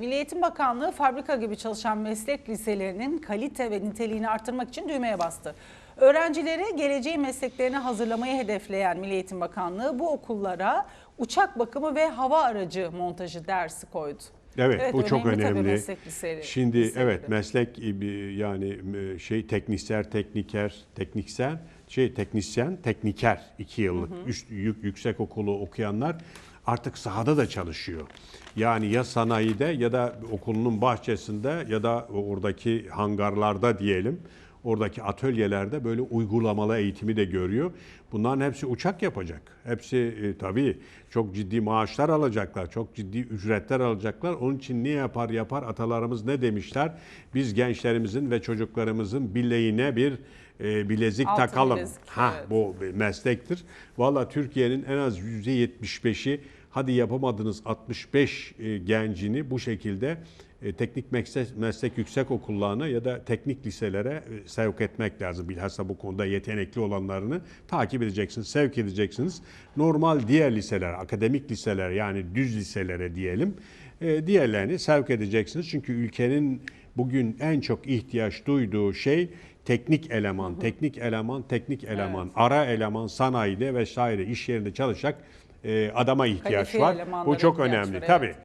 Milli Eğitim Bakanlığı fabrika gibi çalışan meslek liselerinin kalite ve niteliğini artırmak için düğmeye bastı. Öğrencileri geleceği mesleklerine hazırlamayı hedefleyen Milli Eğitim Bakanlığı bu okullara uçak bakımı ve hava aracı montajı dersi koydu. Evet, bu çok önemli. liseleri- Şimdi liseleri. evet meslek yani e, şey teknisyer, tekniker, tekniksen, şey teknisyen, tekniker iki yıllık üst yük, yüksek okulu okuyanlar artık sahada da çalışıyor. Yani ya sanayide ya da okulunun bahçesinde ya da oradaki hangarlarda diyelim. Oradaki atölyelerde böyle uygulamalı eğitimi de görüyor. Bunların hepsi uçak yapacak. Hepsi e, tabii çok ciddi maaşlar alacaklar, çok ciddi ücretler alacaklar. Onun için ne yapar yapar atalarımız ne demişler? Biz gençlerimizin ve çocuklarımızın bileğine bir e, bilezik Altın takalım. bilezik, ha evet. bu bir meslektir. Valla Türkiye'nin en az %75'i hadi yapamadınız 65 e, gencini bu şekilde teknik meslek, meslek yüksek okullarına ya da teknik liselere e, sevk etmek lazım. Bilhassa bu konuda yetenekli olanlarını takip edeceksiniz, sevk edeceksiniz. Normal diğer liseler, akademik liseler yani düz liselere diyelim, e, diğerlerini sevk edeceksiniz. Çünkü ülkenin bugün en çok ihtiyaç duyduğu şey teknik eleman, teknik eleman, teknik eleman, ara eleman, sanayide vesaire iş yerinde çalışacak e, adama ihtiyaç Kalifiye var. Bu çok önemli var, tabii. evet.